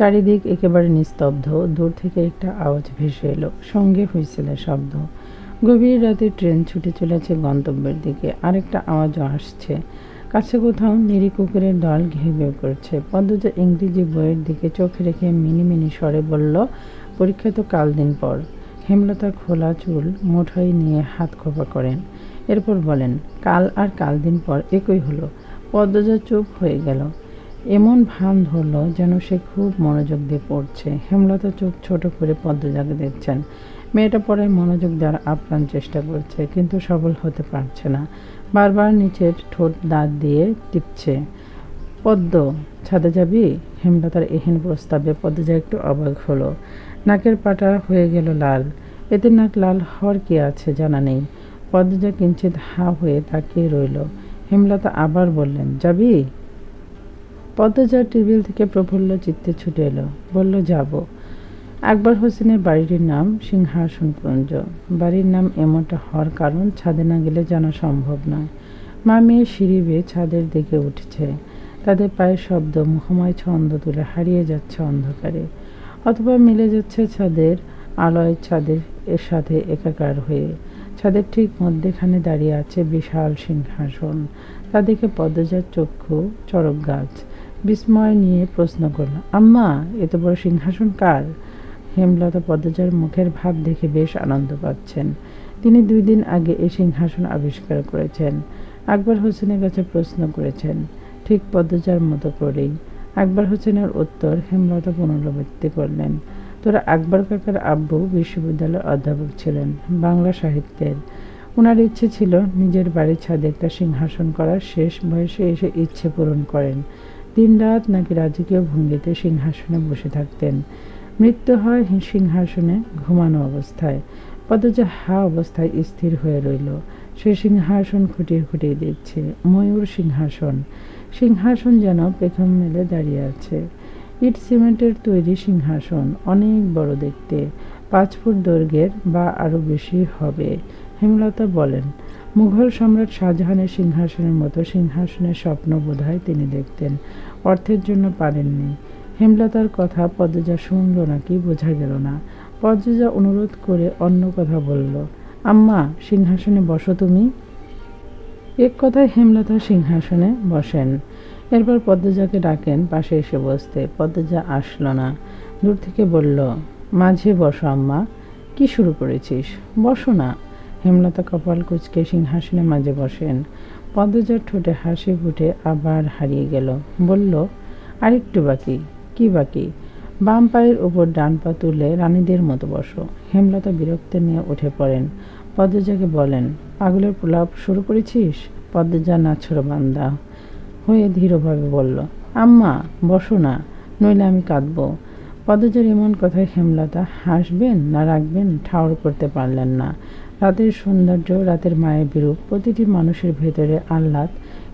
চারিদিক একেবারে নিস্তব্ধ। দূর থেকে একটা আওয়াজ ভেসে এলো। সঙ্গে হুইসেলের শব্দ। গভীর রাতে ট্রেন ছুটে চলেছে গন্তব্যের দিকে। আরেকটা আওয়াজও আসছে। কাছে কোথাও নিরি কুকুরের দল ঘেউ ঘেউ করছে। পদ্মজা ইংরেজি বইয়ের দিকে চোখ রেখে মিনি মিনি স্বরে বলল, পরীক্ষা তো কাল দিন পর। হেমলতা খোলা চুল, মুঠোয় নিয়ে হাত খোপা করেন। এরপর বলেন, কাল আর কাল দিন পর একই হলো। পদ্মজা চুপ হয়ে গেল। এমন ভান ধরলো যেন সে খুব মনোযোগ দিয়ে পড়ছে। হেমলতা চোখ ছোট করে পদ্মজাকে দেখছেন। মেয়েটা পরে মনোযোগ দেওয়ার আপ্রাণ চেষ্টা করছে, কিন্তু সফল হতে পারছে না। বারবার নিচের ঠোঁট দাঁত দিয়ে টিপছে। পদ্ম, ছাদে যাবি? হেমলতার এহেন প্রস্তাবে পদ্মজা একটু অবাক হলো। নাকের পাটা হয়ে গেল লাল। এতে নাক লাল হওয়ার কি আছে জানা নেই। পদ্মজা কিঞ্চিত হা হয়ে তাকিয়ে রইল। হেমলতা আবার বললেন, যাবি? পদ্মজা টেবিল থেকে প্রফুল্ল চিত্তে ছুটে এলো। বলল, যাব। আকবর হোসেনের বাড়িটির নাম সিংহাসনকুঞ্জ বাড়ির নাম এমনটা হওয়ার কারণ ছাদে না গেলে জানা সম্ভব নয়। মা মেয়ে সিঁড়ি বেয়ে ছাদের দিকে উঠেছে। তাদের পায়ের শব্দ মুখময় ছন্দ তুলে হারিয়ে যাচ্ছে অন্ধকারে। অথবা মিলে যাচ্ছে ছাদের আলয় ছাদের এর সাথে একাকার হয়ে। ছাদের ঠিক মধ্যেখানে দাঁড়িয়ে আছে বিশাল সিংহাসন। তাদেরকে পদ্মজার চক্ষু চরক গাছ। বিস্ময় নিয়ে প্রশ্ন করল, আম্মা, এত বড় সিংহাসন কার? হেমলতা পদ্মজার মুখের ভাব দেখে বেশ আনন্দ পাচ্ছেন। তিনি দুই দিন আগে এই সিংহাসন আবিষ্কার করেছেন। আকবর হোসেনের কাছে প্রশ্ন করেছেন, ঠিক পদ্মজার মতো করেই। আকবর হোসেনের উত্তর হেমলতা পুনরাবৃত্তি করলেন। তোরা আকবর কাকার আব্বু বিশ্ববিদ্যালয়ের অধ্যাপক ছিলেন, বাংলা সাহিত্যের। ওনার ইচ্ছে ছিল নিজের বাড়ির ছাদে একটা সিংহাসন করার। শেষ বয়সে এসে ইচ্ছে পূরণ করেন। দিনরাত নাকি রাজকীয় ভঙ্গিতে সিংহাসনে বসে থাকতেন। মৃত্যু হয় সিংহাসনে ঘুমানো অবস্থায়। পদজা হা অবস্থায় স্থির হয়ে রইল। সে সিংহাসন খুঁটিয়ে খুঁটিয়ে দেখছে, ময়ূর সিংহাসন। সিংহাসন যেন পেখম মেলে দাঁড়িয়ে আছে। ইট সিমেন্টের তৈরি সিংহাসন, অনেক বড় দেখতে। পাঁচ ফুট দৈর্ঘ্যের বা আরও বেশি হবে। হেমলতা বলেন, মুঘল সম্রাট শাহজাহানের সিংহাসনের মতো সিংহাসনের স্বপ্ন বোধহয় তিনি দেখতেন। অর্থের জন্য পারেননি। হেমলতার কথা পদ্মজা শুনল নাকি বোঝা গেল না। পদ্মজা অনুরোধ করে অন্য কথা বলল, আম্মা, সিংহাসনে বসো তুমি? এক কথায় হেমলতা সিংহাসনে বসেন। এরপর পদ্মজাকে ডাকেন, পাশে এসে বসতে। পদ্মজা আসলো না। দূর থেকে বলল, মাঝে বসো আম্মা, কি শুরু করেছিস? বসো না। হেমলতা কপাল কুচকে সিংহাসনে মাঝে বসেন। পদ্মজার ঠোঁটে হাসি ফুটে আবার হারিয়ে গেল। বলল, আরেকটু বাকি। কি বাকি? বাম পায়ের উপর ডান পা তুলে রানীদের মতো বসো। হেমলতা বিরক্ত নিয়ে উঠে পড়েন। পদ্মজাকে বলেন, পাগলের প্রলাপ শুরু করেছিস? পদ্মজা নাছড়ো বান্দা হয়ে ধীরভাবে বলল, আম্মা, বসো না, নইলে আমি কাঁদবো। পদ্মজার এমন কথায় হেমলতা হাসবেন না রাখবেন ঠাউর করতে পারলেন না। রাতের সৌন্দর্য, রাতের মায়ের বিরূপ, প্রতিটি মানুষের ভেতরে আহ্লাদ,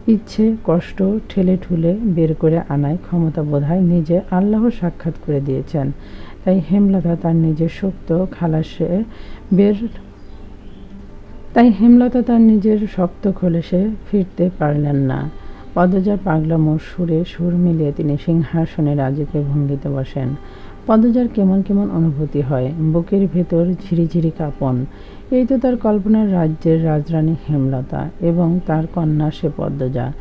ইচ্ছে, কষ্ট ঠেলে ঠুলে বের করে আনায় ক্ষমতা বোধহয় নিজে আল্লাহ সাক্ষাৎ করে দিয়েছেন। তাই হেমলতা তার নিজের শক্ত খালাসে বের, তাই হেমলতা তার নিজের শক্ত খোলেসে ফিরতে পারলেন না। পদজার পাগলামোর সুরে সুর মিলিয়ে তিনি সিংহাসনে রাজকে ভঙ্গিতে বসেন। পদজার কেমন কেমন অনুভূতি হয়? বুকের ভেতর ঝিরিঝিরি কাঁপন। এই তো তার কল্পনার রাজ্যের রাজরানী হেমলতা এবং তার কন্যা সে পদ্মজা।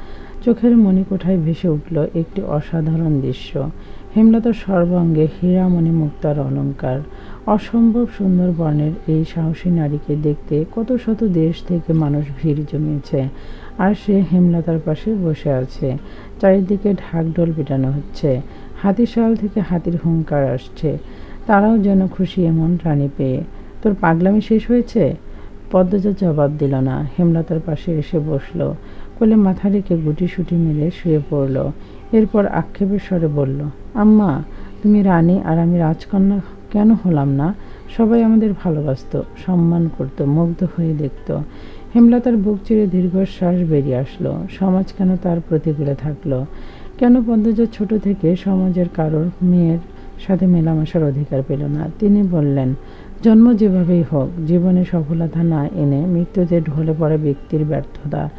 চোখের মণিকোঠায় ভেসে উঠল একটি অসাধারণ দৃশ্য। হেমলতার সর্বাঙ্গে হীরামণি মুক্তার অলঙ্কার। অসম্ভব সুন্দর বর্ণের এই সাহসী নারীকে দেখতে কত শত দেশ থেকে মানুষ ভিড় জমিয়েছে। আর সে হেমলতার পাশে বসে আছে। চারিদিকে ঢাকঢোল পিটানো হচ্ছে। হাতিশাল থেকে হাতির হুঙ্কার আসছে। তারাও যেন খুশি এমন রানী পেয়ে। তোর পাগলামি শেষ হয়েছে? পদ্মজা জবাব দিল না। হেমলতার পাশে এসে বসল। কোলে মাথা রেখে গুটি সুটি মিলে শুয়ে পড়ল। এরপর আক্ষেপের স্বরে বলল, আম্মা, তুমি রানী আর আমি রাজকন্যা কেন হলাম না? সবাই আমাদের ভালোবাসত, সম্মান করত, মুগ্ধ হয়ে দেখত। হেমলতার বুক চিরে দীর্ঘশ্বাস বেরিয়ে আসলো। সমাজ কেন তার প্রতিকূলে থাকল? কেন পদ্মজা ছোট থেকে সমাজের কারোর মেয়ের সাথে মেলামেশার অধিকার পেল না? তিনি বললেন, জন্ম যেভাবেই হোক, জীবনে সফলতা না এনে মৃত্যুতে ঢলে পড়া ব্যক্তির ব্যর্থতা,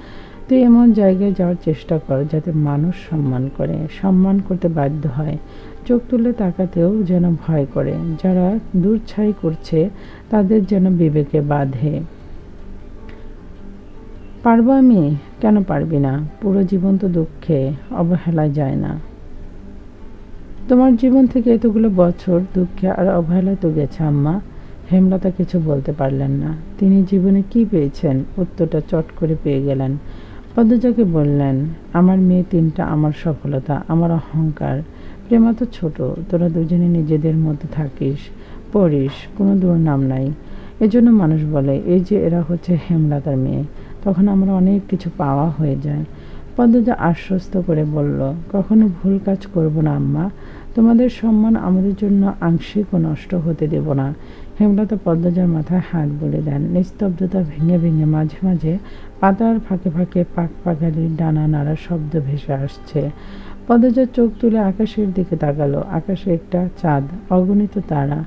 তুই এমন জায়গায় যাওয়ার চেষ্টা কর যাতে মানুষ সম্মান করে। সম্মান করতে বাধ্য হয়। চোখ তুলে তাকাতেও যেন ভয় করে। যারা দূরছাই করছে, তাদের যেন বিবেকে বাঁধে। পারব আমি? কেন পারবি না? পুরো জীবন তো দুঃখে, অবহেলায় যায় না। তোমার জীবন থেকে এতগুলো বছর দুঃখে আর অবহেলায় তো গেছে, আম্মা। হেমলতা কিছু বলতে পারলেন না। তিনি জীবনে কি পেয়েছেন? উত্তরটা চট করে পেয়ে গেলেন। পদ্মজাকে বললেন, আমার মেয়ে তিনটা আমার সফলতা, আমার অহংকার। প্রেমা তো ছোট, তোরা দুজনে নিজেদের মধ্যে থাকিস, পড়িস, কোনো দুর্নাম নাই। এজন্য মানুষ বলে, এই যে এরা হচ্ছে হেমলতার মেয়ে। তখন আমরা অনেক কিছু পাওয়া হয়ে যায়। পদ্মজা আশ্বস্ত করে বলল, কখনো ভুল কাজ করব না, আম্মা। তোমাদের সম্মান আমাদের জন্য আংশিকও নষ্ট হতে দেব না। হেমলতা পদ্মজার মাথায় হাত বলে দেন। নিস্তব্ধতা ভেঙে ভেঙে মাঝে মাঝে পাতার ফাঁকে ফাঁকে পাক পাখালির ডানা নাড়া শব্দ ভেসে আসছে। পদ্মজার চোখ তুলে আকাশের দিকে তাকালো। আকাশে একটা চাঁদ, অগণিত তারা।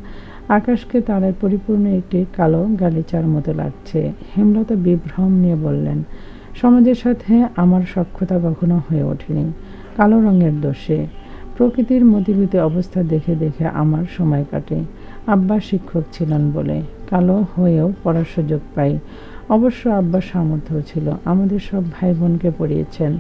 আকাশকে তারায় পরিপূর্ণ একটি কালো গালিচার মতো লাগছে। হেমলতা বিভ্রম নিয়ে বললেন, সমাজের সাথে আমার সক্ষতা কখনো হয়ে ওঠেনি। কালো রঙের দোষে। প্রকৃতির মতিগতি অবস্থা দেখে দেখে আমার সময় কাটে। আব্বা শিক্ষক ছিলেন বলে। কালো হয়েও পড়ার সুযোগ পাই। অবশ্য আব্বার সামর্থ্য ছিল। আমাদের সব ভাই বোনকে পড়িয়েছেন।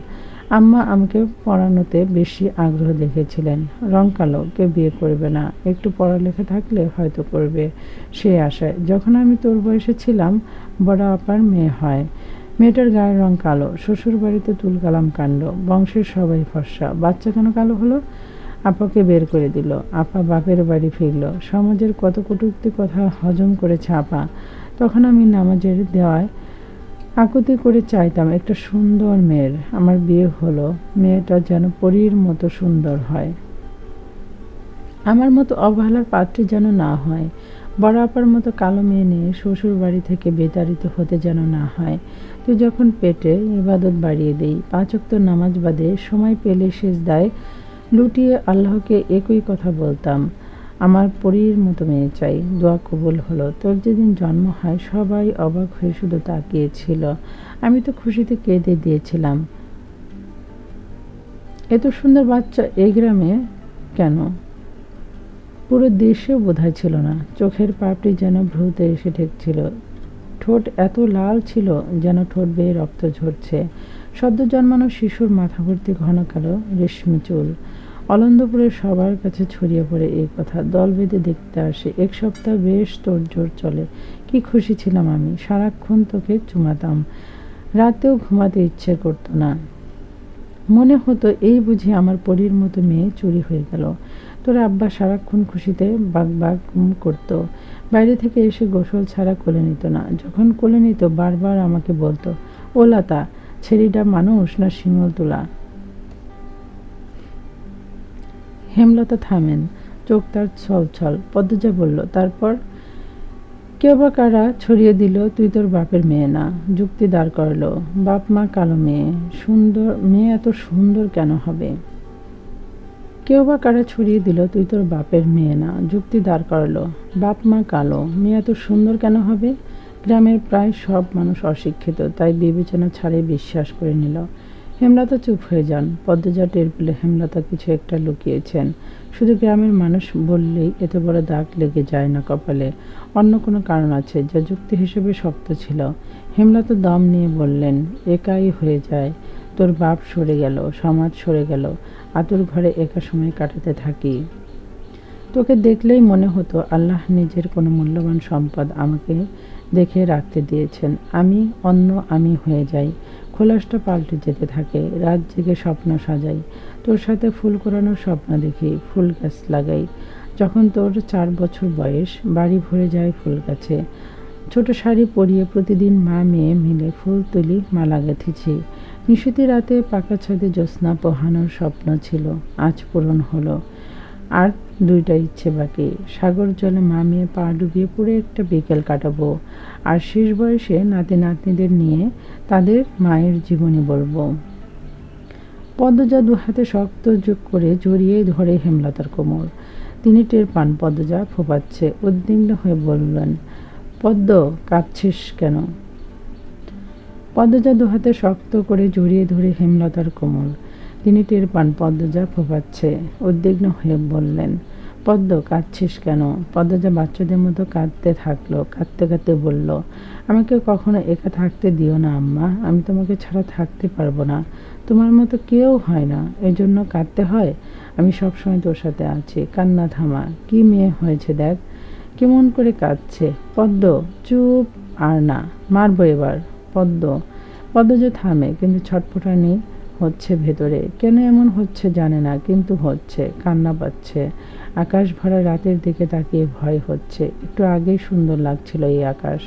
আম্মা আমাকে পড়ানোতে বেশি আগ্রহ দেখেছিলেন রং কালো, কেউ বিয়ে করবে না। একটু পড়ালেখা থাকলে হয়তো করবে সে আশায়। যখন আমি তোর বয়সে ছিলাম, বড় আপার মেয়ে হয়। মেয়েটার গায়ের রং কালো শ্বশুর বাড়িতে তুলকালাম কাণ্ড, বংশের সবাই ফর্সা। বাচ্চা কেন কালো হলো? আপাকে বের করে দিল। আপা বাপের বাড়ি ফিরল। সমাজের কত কটুক্তি, কথা হজম করেছে আপা। তখন আমি নামাজের দেওয়ায় আকুতি করে চাইতাম, একটা সুন্দর মেয়ের। আমার বিয়ে হলো, মেয়েটা যেন পরীর মতো সুন্দর হয়। আমার মতো অবহেলার পাত্রী যেন না হয়, বড় আপার মতো কালো মেয়ে নিয়ে শ্বশুর বাড়ি থেকে বেতাড়িত হতে যেন না হয়। তুই যখন পেটে ইবাদত বাড়িয়ে দেই পাঁচক্ত নামাজ বাদে সময় পেলে শেষ দায় লুটিয়ে আল্লাহকে একই কথা বলতাম আমার পরীর মতো মেয়ে চাই, দোয়া কবুল হলো। তোর যেদিন জন্ম হয়, সবাই অবাক হয়ে শুধু তাকিয়েছিল। আমি তো খুশিতে কেঁদে দিয়েছিলাম। এত সুন্দর বাচ্চা এই গ্রামে কেন? পুরো দেশেও বোধহয় ছিল না। চোখের পাপড়ি যেন ভ্রুতে এসে ঠেকছিল। ঠোঁট এত লাল ছিল যেন ঠোঁট বেয়ে রক্ত ঝরছে। সদ্য জন্মানো শিশুর মাথা ভর্তি ঘন কালো রেশমি চুল। অলন্দপুরে সবার কাছে ছড়িয়ে পড়ে এই কথা। দল বেঁধে দেখতে আসে, এক সপ্তাহ বেশ তোড়জোড় চলে। কি খুশি ছিলাম আমি, সারাক্ষণ তোকে চুমাতাম। রাতেও ঘুমাতে ইচ্ছে করতো না। মনে হতো এই বুঝি আমার পরীর মতো মেয়ে চুরি হয়ে গেল। তোর আব্বা সারাক্ষণ খুশিতে বাগ বাগ করতো। বাইরে থেকে এসে গোসল ছাড়া কোলে নিত না। যখন কোলে নিত, বারবার আমাকে বলতো ও লতা ছেড়িটা মানুষ না শিমল তোলা? হেমলতা থামেন, চোখ তার ছল ছল। পদ্মজা বলল, তারপর? কেউ বা কারা ছড়িয়ে দিল, তুই তোর বাপের মেয়ে না। যুক্তি দাঁড় করল, বাপ মা কালো মেয়ে, সুন্দর, মেয়ে এত সুন্দর কেন হবে? কেউ বা কারা ছড়িয়ে দিল, তুই তোর বাপের মেয়ে না। যুক্তি দাঁড় করল, বাপ মা কালো, মেয়ে এত সুন্দর কেন হবে? গ্রামের প্রায় সব মানুষ অশিক্ষিত, তাই বিবেচনা ছাড়াই বিশ্বাস করে নিল। হেমলতা চুপ হয়ে যান। পদ্মজা টের পেলে হেমলতা কিছু একটা লুকিয়েছেন। শুধু গ্রামের মানুষ বললেই এত বড় দাগ লেগে যায় না কপালে। অন্য কোনো কারণ আছে যা যুক্তি হিসেবে শক্ত ছিল। হেমলতা দম নিয়ে বললেন, একাই হয়ে যায়। তোর বাপ সরে গেল, সমাজ সরে গেল। আতুর ঘরে একা সময় কাটাতে থাকি। তোকে দেখলেই মনে হতো আল্লাহ নিজের কোনো মূল্যবান সম্পদ আমাকে দেখে রাখতে দিয়েছেন, আমি অন্য আমি হয়ে যাই। খোলাসটা পাল্টে যেতে থাকে, রাত জেগে স্বপ্ন সাজাই। তোর সাথে ফুল করানোর স্বপ্ন দেখি, ফুল গাছ লাগাই। যখন তোর চার বছর বয়স, বাড়ি ভরে যায় ফুল গাছে। ছোট শাড়ি পরিয়ে প্রতিদিন মা মেয়ে মিলে ফুল তুলি, মালা গেঁথেছি। নিশুতি রাতে পাকা ছাদে জ্যোৎস্না পোহানোর স্বপ্ন ছিল, আজ পূরণ হলো। আর দুইটা ইচ্ছে বাকি। সাগর জলে মা মেয়ে পা ডুবিয়ে পুরো একটা বিকেল কাটাবো। আর শেষ বয়সে নাতি নাতনিদের নিয়ে তাদের মায়ের জীবনী বলব। পদ্মজা দু হাতে শক্ত যোগ করে জড়িয়ে ধরে হেমলতার কোমর। তিনি টের পান পদ্মজা ফোপাচ্ছে। উদ্বিগ্ন হয়ে বললেন, পদ্ম কাঁদছিস কেন? পদ্মজা দুহাতে শক্ত করে জড়িয়ে ধরে হেমলতার কোমর। তিনি টের পান পদ্মজা ফোপাচ্ছে। উদ্বিগ্ন হয়ে বললেন, পদ্ম, কাঁদছিস কেন? পদ্মজা বাচ্চাদের মতো কাঁদতে থাকল, কাঁদতে কাঁদতে বলল, আমাকে কখনো একা থাকতে দিও না, আম্মা। আমি তোমাকে ছাড়া থাকতে পারব না। তোমার মতো কেউ হয় না। এই জন্য কাঁদতে হয়? আমি সবসময় তোর সাথে আছি। কান্না থামা। কি মেয়ে হয়েছে দেখ। কেমন করে কাঁদছে। পদ্ম, চুপ আর না। মারবো এবার। পদ্ম পদ্ম যে থামে, কিন্তু ছটফটানি হচ্ছে ভেতরে। কেন এমন হচ্ছে জানে না, কিন্তু হচ্ছে, কান্না পাচ্ছে। আকাশ ভরা রাতের দিকে তাকিয়ে ভয় হচ্ছে। একটু আগেই সুন্দর লাগছিল এই আকাশ।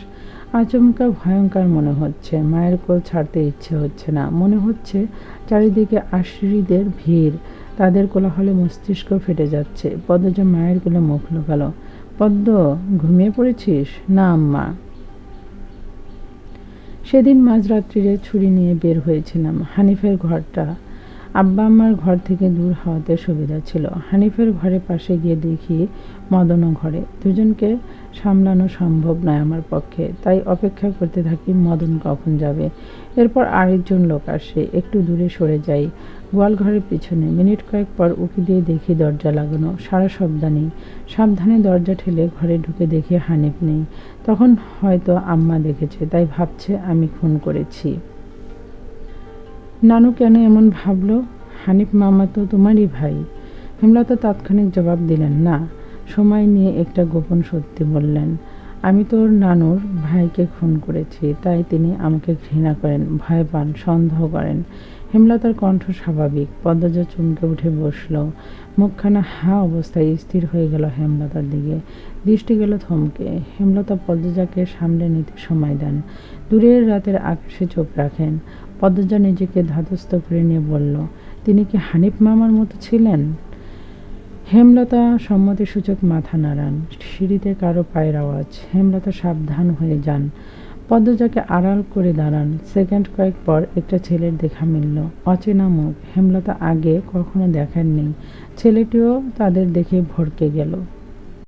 আচমকা ভয়ঙ্কর মনে হচ্ছে। মায়ের কোল ছাড়তে ইচ্ছে হচ্ছে না। মনে হচ্ছে চারিদিকে আশ্রীদের ভিড়। তাদের কোলাহলে মস্তিষ্ক ফেটে যাচ্ছে। পদ্মজ মায়ের কোলে মুখ লুকালো। পদ্ম, ঘুমিয়ে পড়েছিস? না, আম্মা। সেদিন মাঝরাত্রিরে ছুরি নিয়ে বের হয়েছিলাম। হানিফের ঘরটা আব্বা আম্মার ঘর থেকে দূর হওয়াতে সুবিধা ছিল। হানিফের ঘরে পাশে গিয়ে দেখি মদনও ঘরে। দুজনকে সামলানো সম্ভব নয় আমার পক্ষে। তাই অপেক্ষা করতে থাকি মদন কখন যাবে। এরপর আরেকজন লোক আসে। একটু দূরে সরে যাই। গোয়াল ঘরের পিছনে মিনিট কয়েক পর উকি দিয়ে দেখি দরজা লাগানো, সারা শব্দ নেই। সাবধানে দরজা ঠেলে ঘরে ঢুকে দেখি হানিফ নেই। তখন হয়তো আম্মা দেখেছে, তাই ভাবছে, আমি খুন করেছি। নানু কেন এমন ভাবলো? হানিফ মামা তো তোমারই ভাই। হেমলতা তাৎক্ষণিক জবাব দিলেন, না। সময় নিয়ে একটা গোপন সত্যি বললেন, আমি তোর নানুর ভাইকে খুন করেছি, তাই তিনি আমাকে ঘৃণা করেন, ভয় পান, সন্দেহ করেন। হেমলতার কণ্ঠ স্বাভাবিক। পদ্মজা চমকে উঠে বসল। মুখখানা হা অবস্থায় স্থির হয়ে গেল হেমলতার দিকে। দৃষ্টি গেল থমকে। হেমলতা পদ্মজাকে সামলে নিতে সময় দেন। দূরের রাতের আকাশে চোখ রাখেন। পদ্মজা নিজেকে ধাতস্থ করে নিয়ে বলল, তিনি কি হানিফ মামার মতো ছিলেন? হেমলতা সম্মতিসূচক মাথা নাড়ান। সিঁড়িতে কারও পায়ের আওয়াজ। হেমলতা সাবধান হয়ে যান। পদ্মজাকে আড়াল করে দাঁড়ান। সেকেন্ড কয়েক পর একটা ছেলের দেখা মিলল। অচেনা মুখ। হেমলতা আগে কখনো দেখার নেই ছেলেটিও তাদের দেখে ভড়কে গেল।